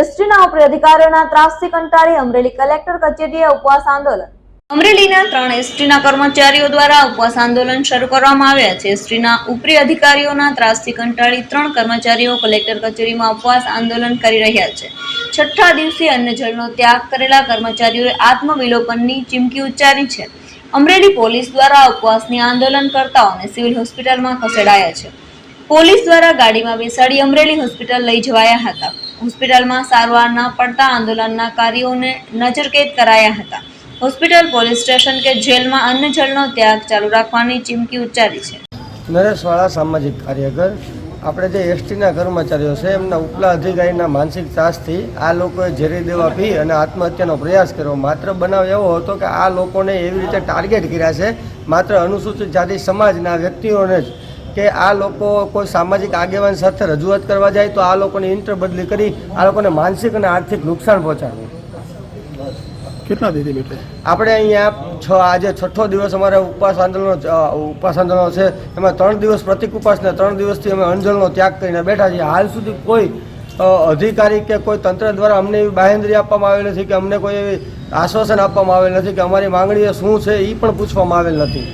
એસટીના ઉપરી અધિકારીઓના ત્રાસથી કંટાળી અમરેલી કલેક્ટર કચેરીએ ઉપવાસ આંદોલન. અમરેલીના ત્રણ એસટીના કર્મચારીઓ દ્વારા ઉપવાસ આંદોલન શરૂ કરવામાં આવ્યા છે. એસટીના ઉપરી અધિકારીઓના ત્રાસથી કંટાળી ત્રણ કર્મચારીઓ કલેક્ટર કચેરીમાં ઉપવાસ આંદોલન કરી રહ્યા છે. છઠ્ઠા દિવસે અન્ય જળનો ત્યાગ કરેલા કર્મચારીઓએ આત્મવિલોપનની ચીમકી ઉચ્ચારી છે. અમરેલી પોલીસ દ્વારા ઉપવાસની આંદોલન કરતાઓને સિવિલ હોસ્પિટલમાં ખસેડાયા છે. પોલીસ દ્વારા ગાડીમાં બેસાડી અમરેલી હોસ્પિટલ લઈ જવાયા હતા. હોસ્પિટલમાં સારવાર ન પડતા આંદોલનના કાર્યોને નજરકેદ કરાયા હતા. હોસ્પિટલ, પોલીસ સ્ટેશન કે જેલમાં અન્ન જળનો ત્યાગ ચાલુ રાખવાની ચીમકી ઉચ્ચારી છે. નરેશવાળા સામાજિક કાર્યકર. આપણે જે એસટીના કર્મચારીઓ છે, એમના ઉપલા અધિકારીના માનસિક ત્રાસથી આ લોકોએ ઝેરી દેવા પી અને આત્મહત્યાનો પ્રયાસ કર્યો. માત્ર બનાવ એવો હતો કે આ લોકોને એવી રીતે ટાર્ગેટ કર્યા છે, માત્ર અનુસૂચિત જાતિ સમાજના વ્યક્તિઓને જ કે આ લોકો કોઈ સામાજિક આગેવાન સાથે રજૂઆત કરવા જાય તો આ લોકોની ઇન્ટર બદલી કરી આ લોકોને માનસિક અને આર્થિક નુકસાન પહોંચાડવું કેટલા દીધી બેઠે આપણે અહીંયા છ આજે છઠ્ઠો દિવસ અમારે ઉપવાસ આંદોલન ઉપવાસ આંદોલન છે. એમાં ત્રણ દિવસ પ્રતિક ઉપવાસને ત્રણ દિવસથી અમે અંજલનો ત્યાગ કરીને બેઠા છીએ. હાલ સુધી કોઈ અધિકારી કે કોઈ તંત્ર દ્વારા અમને એવી બાહેંધરી આપવામાં આવેલ નથી કે અમને કોઈ એવી આશ્વાસન આપવામાં આવેલ નથી કે અમારી માંગણીઓ શું છે એ પણ પૂછવામાં આવેલ નથી.